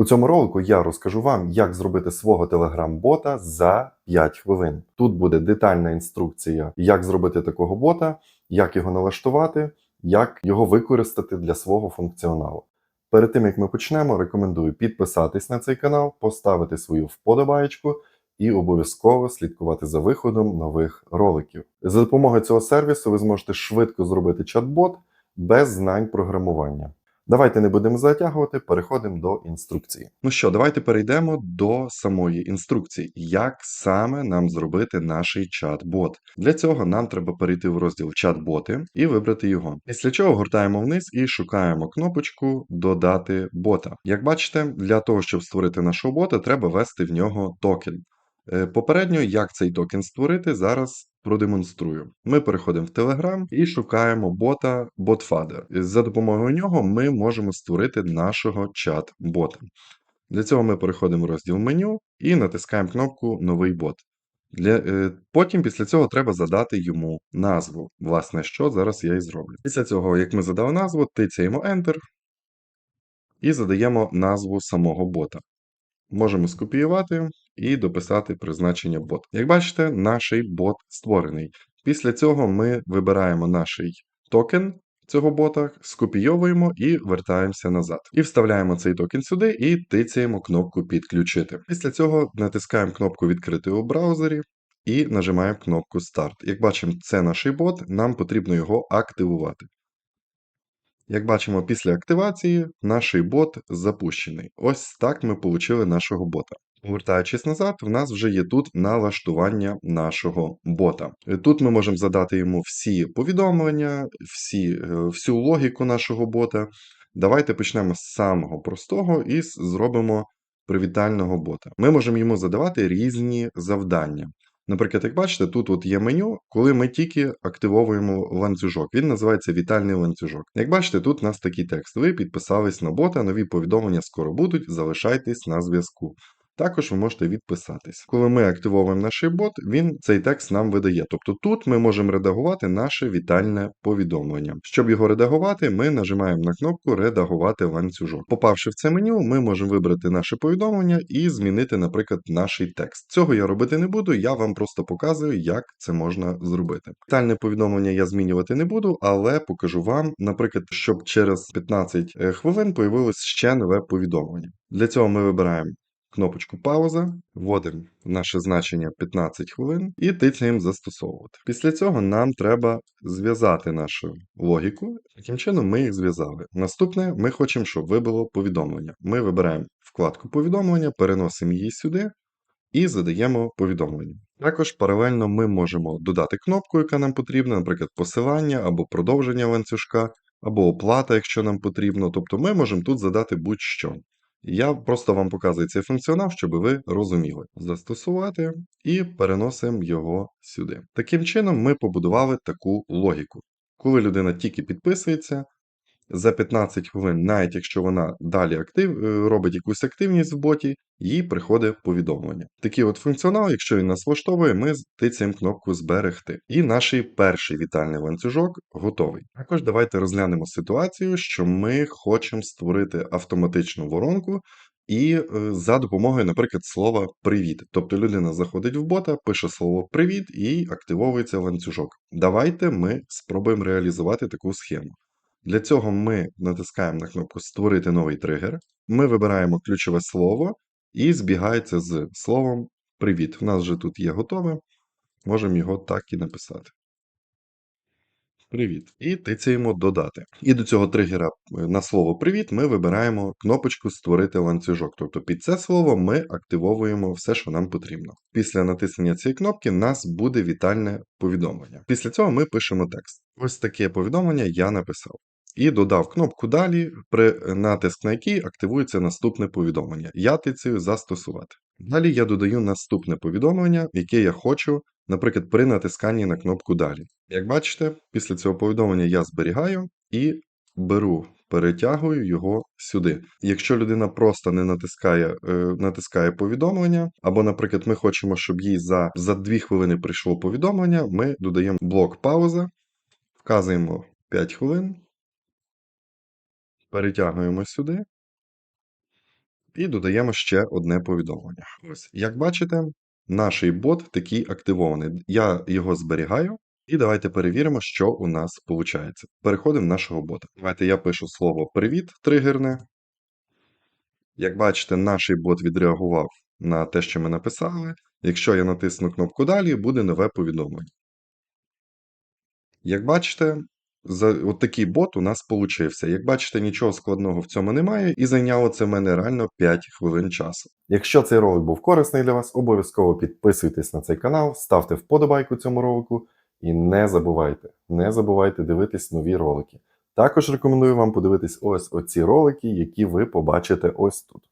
У цьому ролику я розкажу вам, як зробити свого телеграм-бота за 5 хвилин. Тут буде детальна інструкція, як зробити такого бота, як його налаштувати, як його використати для свого функціоналу. Перед тим як ми почнемо, рекомендую підписатись на цей канал, поставити свою вподобаєчку і обов'язково слідкувати за виходом нових роликів. За допомогою цього сервісу ви зможете швидко зробити чат-бот без знань програмування. Давайте не будемо затягувати, переходимо до інструкції. Ну що, давайте перейдемо до самої інструкції, як саме нам зробити наш чат-бот. Для цього нам треба перейти в розділ чат-боти і вибрати його. Після чого гортаємо вниз і шукаємо кнопочку Додати бота. Як бачите, для того, щоб створити нашого бота, треба ввести в нього токен. Е, Попередньо, як цей токен створити, зараз продемонструю. Ми переходимо в Telegram і шукаємо бота BotFader. За допомогою нього ми можемо створити нашого чат-бота. Для цього ми переходимо в розділ меню і натискаємо кнопку Новий бот. Для, е, потім після цього треба задати йому назву. Власне, що зараз я і зроблю. Після цього, як ми задали назву, тицяємо Enter і задаємо назву самого бота. Можемо скопіювати і дописати призначення бот. Як бачите, наш бот створений. Після цього ми вибираємо наш токен цього бота, скопійовуємо і вертаємося назад. І вставляємо цей токен сюди і тицяємо кнопку Підключити. Після цього натискаємо кнопку Відкрити у браузері і нажимаємо кнопку Старт. Як бачимо, це наш бот, нам потрібно його активувати. Як бачимо, після активації наш бот запущений. Ось так ми отримали нашого бота. Повертаючись назад, в нас вже є тут налаштування нашого бота. Тут ми можемо задати йому всі повідомлення, всі, е, всю логіку нашого бота. Давайте почнемо з самого простого і зробимо привітального бота. Ми можемо йому задавати різні завдання. Наприклад, як бачите, тут от є меню, коли ми тільки активовуємо ланцюжок. Він називається вітальний ланцюжок. Як бачите, тут у нас такий текст. Ви підписались на бота, нові повідомлення скоро будуть, залишайтесь на зв'язку. Також ви можете відписатись. Коли ми активовуємо наш бот, він цей текст нам видає. Тобто тут ми можемо редагувати наше вітальне повідомлення. Щоб його редагувати, ми нажимаємо на кнопку Редагувати ланцюжок. Попавши в це меню, ми можемо вибрати наше повідомлення і змінити, наприклад, наш текст. Цього я робити не буду, я вам просто показую, як це можна зробити. Вітальне повідомлення я змінювати не буду, але покажу вам, наприклад, щоб через 15 хвилин появилось ще нове повідомлення. Для цього ми вибираємо кнопочку пауза, вводимо наше значення 15 хвилин і тицяємо застосовувати. Після цього нам треба зв'язати нашу логіку. Таким чином ми їх зв'язали. Наступне ми хочемо, щоб вибило повідомлення. Ми вибираємо вкладку повідомлення, переносимо її сюди і задаємо повідомлення. Також паралельно ми можемо додати кнопку, яка нам потрібна, наприклад, посилання або продовження ланцюжка, або оплата, якщо нам потрібно. Тобто ми можемо тут задати будь-що. Я просто вам показую цей функціонал, щоб ви розуміли. Застосувати і переносимо його сюди. Таким чином, ми побудували таку логіку. Коли людина тільки підписується, за 15 хвилин, навіть якщо вона далі актив, е, робить якусь активність в боті, їй приходить повідомлення. Такий от функціонал, якщо він нас влаштовує, ми тицяємо кнопку Зберегти. І наш перший вітальний ланцюжок готовий. Також давайте розглянемо ситуацію, що ми хочемо створити автоматичну воронку. І е, за допомогою, наприклад, слова привіт. Тобто людина заходить в бота, пише слово привіт і активовується ланцюжок. Давайте ми спробуємо реалізувати таку схему. Для цього ми натискаємо на кнопку Створити новий тригер. Ми вибираємо ключове слово і збігається з словом Привіт. У нас вже тут є готове. Можемо його так і написати. Привіт. І тицяємо додати. І до цього тригера е, на слово Привіт ми вибираємо кнопочку Створити ланцюжок. Тобто під це слово ми активовуємо все, що нам потрібно. Після натиснення цієї кнопки нас буде вітальне повідомлення. Після цього ми пишемо текст. Ось таке повідомлення я написав. І додав кнопку Далі, при натиск на який активується наступне повідомлення. Я тицею застосувати. Далі я додаю наступне повідомлення, яке я хочу, наприклад, при натисканні на кнопку Далі. Як бачите, після цього повідомлення я зберігаю і беру, перетягую його сюди. Якщо людина просто не натискає, е, натискає повідомлення, або, наприклад, ми хочемо, щоб їй за, за 2 хвилини прийшло повідомлення, ми додаємо блок пауза, вказуємо 5 хвилин, перетягуємо сюди. І додаємо ще одне повідомлення. Ось, як бачите, наш бот такий активований. Я його зберігаю. І давайте перевіримо, що у нас виходить. Переходимо в нашого бота. Давайте я пишу слово привіт тригерне. Як бачите, наш бот відреагував на те, що ми написали. Якщо я натисну кнопку Далі, буде нове повідомлення. Як бачите, за, от такий бот у нас получився. Як бачите, нічого складного в цьому немає, і зайняло це в мене реально 5 хвилин часу. Якщо цей ролик був корисний для вас, обов'язково підписуйтесь на цей канал, ставте вподобайку цьому ролику і не забувайте, не забувайте дивитись нові ролики. Також рекомендую вам подивитись ось оці ролики, які ви побачите ось тут.